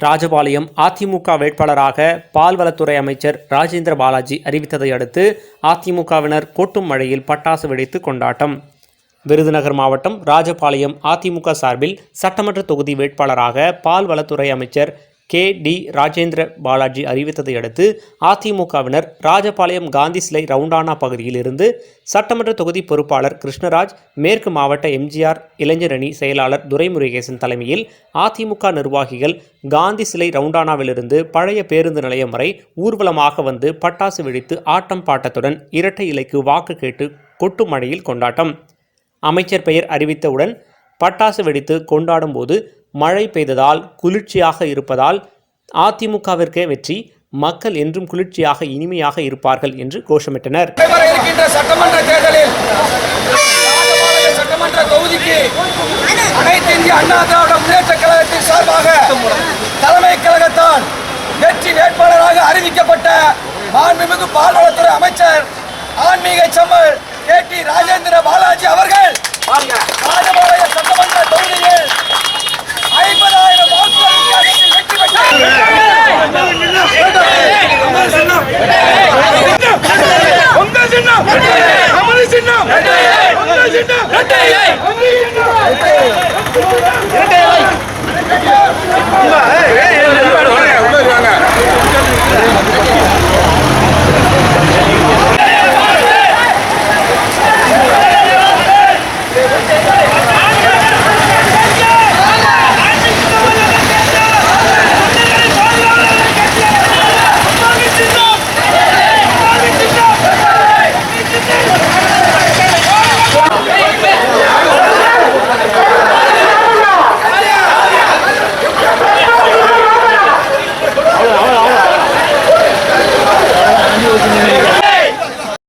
ராஜபாளையம் அதிமுக வேட்பாளராக பால்வளத்துறை அமைச்சர் ராஜேந்திர பாலாஜி அறிவித்ததை அடுத்து அதிமுகவினர் கொட்டும் மழையில் பட்டாசு வெடித்து கொண்டாட்டம். விருதுநகர் மாவட்டம் ராஜபாளையம் அதிமுக சார்பில் சட்டமன்ற தொகுதி வேட்பாளராக பால்வளத்துறை அமைச்சர் கே. டி. ராஜேந்திர பாலாஜி அறிவித்ததை அடுத்து அதிமுகவினர் ராஜபாளையம் காந்தி சிலை ரவுண்டானா பகுதியில் இருந்து சட்டமன்ற தொகுதி பொறுப்பாளர் கிருஷ்ணராஜ் மேற்கு மாவட்ட எம்ஜிஆர் இளைஞரணி செயலாளர் துரைமுருகேசன் தலைமையில் அதிமுக நிர்வாகிகள் காந்தி சிலை ரவுண்டானாவிலிருந்து பழைய பேருந்து நிலையம் வரை ஊர்வலமாக வந்து பட்டாசு வெடித்து ஆட்டம் பாட்டத்துடன் இரட்டை இலைக்கு வாக்கு கேட்டு கொட்டு மழையில் கொண்டாட்டம். அமைச்சர் பெயர் அறிவித்தவுடன் பட்டாசு வெடித்து கொண்டாடும் போது மழை பெய்ததால் குளிர்ச்சியாக இருப்பதால் அதிமுகவிற்கே வெற்றி மக்கள் என்றும் குளிர்ச்சியாக இனிமையாக இருப்பார்கள் என்று கோஷமிட்டனர். சட்டமன்ற தேர்தலில் சட்டமன்ற தொகுதிக்கு அனைத்து இந்திய அண்ணா திராவிட முன்னேற்ற கழகத்தின் சார்பாக தலைமை கழகத்தான் வெற்றி வேட்பாளராக அறிவிக்கப்பட்ட மாண்புமிகு பால்வளத்துறை அமைச்சர் ஆன்மீக செம்மல் கே டி ராஜேந்திர பாலாஜி அவர்கள். ¡Vamos!